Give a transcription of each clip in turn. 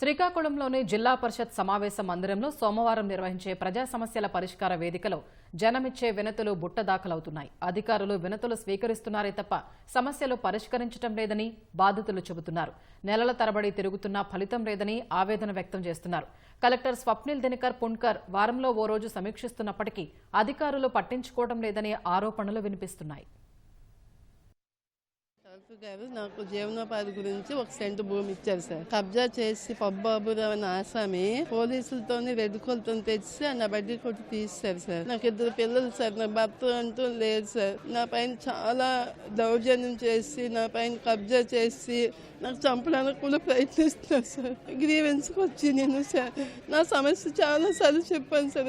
శ్రీకాకుళంలోని జిల్లా పరిషత్ సమావేశ మందిరంలో సోమవారం నిర్వహించే ప్రజా సమస్యల పరిష్కార వేదికలో జనమిచ్చే వినతులు బుట్ట దాఖలవుతున్నాయి. అధికారులు వినతులు స్వీకరిస్తున్నారే తప్ప సమస్యలు పరిష్కరించడం లేదని బాధితులు చెబుతున్నారు. నెలల తరబడి తిరుగుతున్నా ఫలితం లేదని ఆవేదన వ్యక్తం చేస్తున్నారు. కలెక్టర్ స్వప్నిల్ దినకర్ పుణ్కర్ వారంలో ఓ రోజు సమీక్షిస్తున్నప్పటికీ అధికారులు పట్టించుకోవడం లేదనే ఆరోపణలు వినిపిస్తున్నాయి. కలెక్టర్ గారు నాకు జీవనోపాధి గురించి ఒక సెంటు భూమి ఇచ్చారు సార్. కబ్జా చేసి పబ్బాబురావు అనే ఆసామి పోలీసులతోని రెడ్ కొలతో తెచ్చి నా బడ్డీ కొట్టి తీస్తారు సార్. నాకు ఇద్దరు పిల్లలు సార్. నా భర్త అంటూ లేదు సార్. నా పైన చాలా దౌర్జన్యం చేసి నా పైన కబ్జా చేసి నాకు చంపడానికి కూడా ప్రయత్నిస్తున్నారు సార్. గ్రీవెన్స్కి వచ్చి నేను సార్. నా సమస్య చాలా సార్లు చెప్పాను సార్.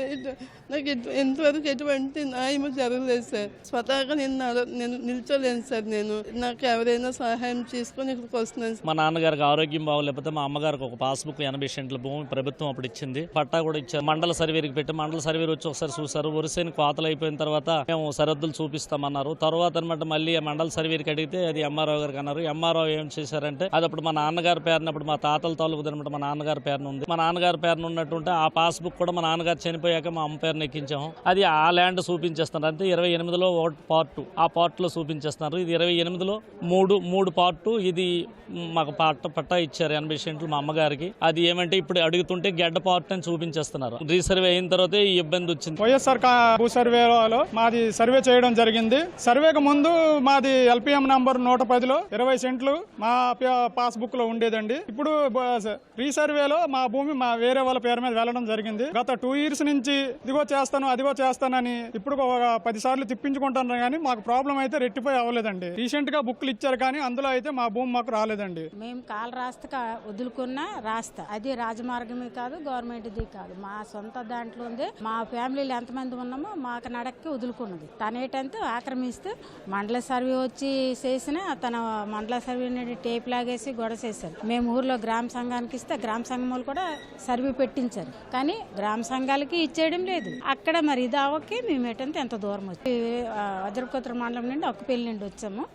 నాకు ఎటు- ఎంతవరకు ఎటువంటి న్యాయం జరగలేదు సార్. స్వతహాగా నేను నేను నిల్చోలేను సార్ నేను. నాకు ఎవరైనా సహాయం చేసుకొని ఇక్కడికి వస్తున్నాను మా నాన్నగారికి ఆరోగ్యం బాగోలేకపోతే మా అమ్మగారికి ఒక పాస్బుక్ ఎనభై సెంట్ల భూమి ప్రభుత్వం అప్పుడు ఇచ్చింది. పట్టా కూడా ఇచ్చారు. మండల సర్వేకి పెట్టి మండల సర్వేరు వచ్చి ఒకసారి చూసారు వరుసైన కోతలు అయిపోయిన తర్వాత మేము సరిహద్దులు చూపిస్తామన్నారు. తర్వాత అనమాట మళ్ళీ మండల సర్వేకి అడిగితే అది ఎంఆర్ఓ గారికి అన్నారు. ఎంఆర్ఓ ఏం చేశారంటే అది అప్పుడు మా నాన్నగారి పేరునప్పుడు మా తాతల తాలూకు అనమాట మా నాన్నగారి పేరున ఉంది. మా నాన్నగారి పేరున ఉన్నట్టుంటే ఆ పాస్బుక్ కూడా మా నాన్నగారు చనిపోయాక మా అమ్మ పేరున ఎక్కించాము. అది ఆ ల్యాండ్ చూపించేస్తున్నారు. అంటే ఇరవై ఎనిమిదిలో ఒకటి పార్ట్ ఆ పార్ట్లో చూపించేస్తున్నారు. ఇది ఇరవై ఎనిమిదిలో మూడు మూడు పార్ట్ ఇది మాకు పట్ట పట్టా ఇచ్చారు ఎనభై సెంట్లు మా అమ్మగారికి. అది ఏమంటే ఇప్పుడు అడుగుతుంటే గెడ్డ పార్ట్ అని చూపించేస్తున్నారు. రీసర్వే అయిన తర్వాత ఈ ఇబ్బంది వచ్చింది. వైఎస్ఆర్ కా- భూ సర్వేలో మాది సర్వే చేయడం జరిగింది. సర్వేకు ముందు మాది ఎల్పిఎం నంబర్ నూట పదిలో ఇరవై సెంట్లు మా పాస్బుక్లో ఉండేదండి. ఇప్పుడు రీసర్వేలో మా భూమి మా వేరే వాళ్ళ పేరు మీద వెళ్ళడం జరిగింది. గత టూ ఇయర్స్ నుంచి ఇదిగో చేస్తాను అదిగో చేస్తానని ఇప్పుడు ఒక పది సార్లు తిప్పించుకుంటాను కానీ మాకు ప్రాబ్లం అయితే రెట్టిపోయి అవ్వలేదండి. రీసెంట్గా బుక్లు ఇచ్చారు కానీ అందులో అయితే మా భూమి మాకు రాలేదండి. మేము కాలు రాస్త వదులుకున్న రాస్తా. అది రాజమార్గమే కాదు గవర్నమెంట్ది కాదు. మా సొంత దాంట్లో ఉంది మా ఫ్యామిలీలో ఎంతమంది ఉన్నామో మాకు నడక్కి వదులుకున్నది. తనేటంతా ఆక్రమిస్తూ మండల సర్వే వచ్చి చేసిన తన మండల సర్వే నుండి టేప్ లాగేసి గొడవ చేశారు. మేము ఊర్లో గ్రామ సంఘానికి ఇస్తే గ్రామ సంఘం వాళ్ళు కూడా సర్వే పెట్టించారు. కానీ గ్రామ సంఘాలకి ఇచ్చేయడం లేదు. అక్కడ మరి ఇది అవకే మేము ఏంటంటే ఎంత దూరం వచ్చి. వజ్రపుత్ర మండలం నుండి ఒక పెళ్ళి నుండి వచ్చాము.